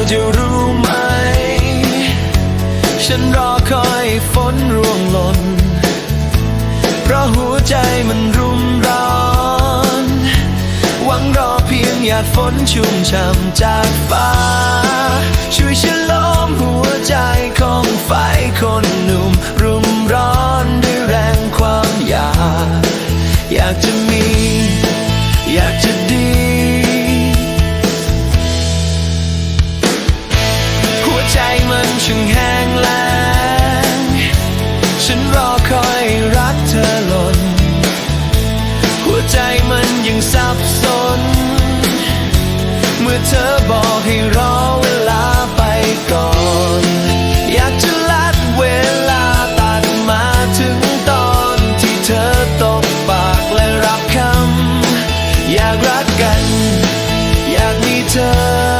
ธอจะรู้ไหม ฉันรอคอยฝนร่วงหล่น เพราะหัวใจมันรุมร้อน หวังรอเพียงหยาดฝนชุ่มช่ำจากฟ้า ฉันรอคอยรักเธอหล่น หัวใจมันยังสับสน เมื่อเธอบอกให้รอเวลาไปก่อน อยากจะลัดเวลาตัดมาถึงตอนที่เธอตกปากและรับคำ อยากรักกัน อยากมีเธอ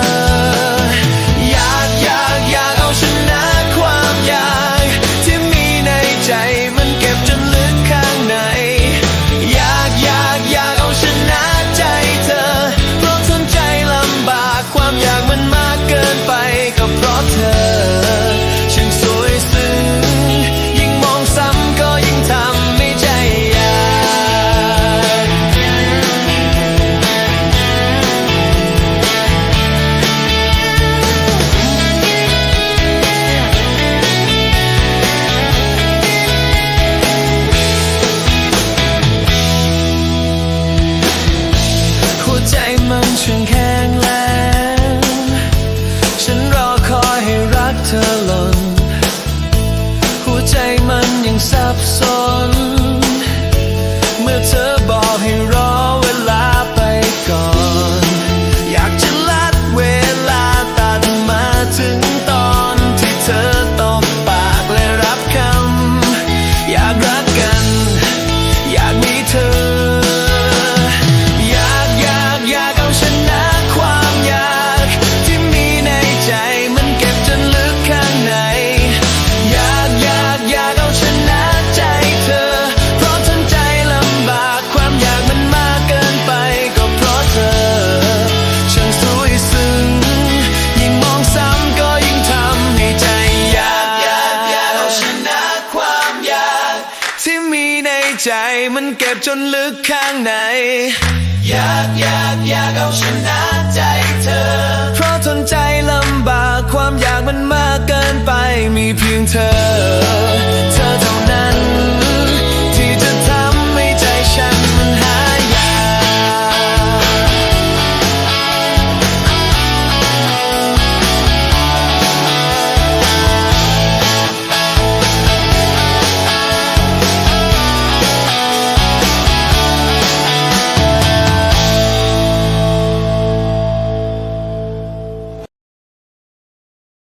จมันเก็บจนลึกข้างใน อยากอยากอยากเอาชนะใจเธอ เพราะทนใจลำบากความอยากมันมากเกินไปมีเพียงเธอ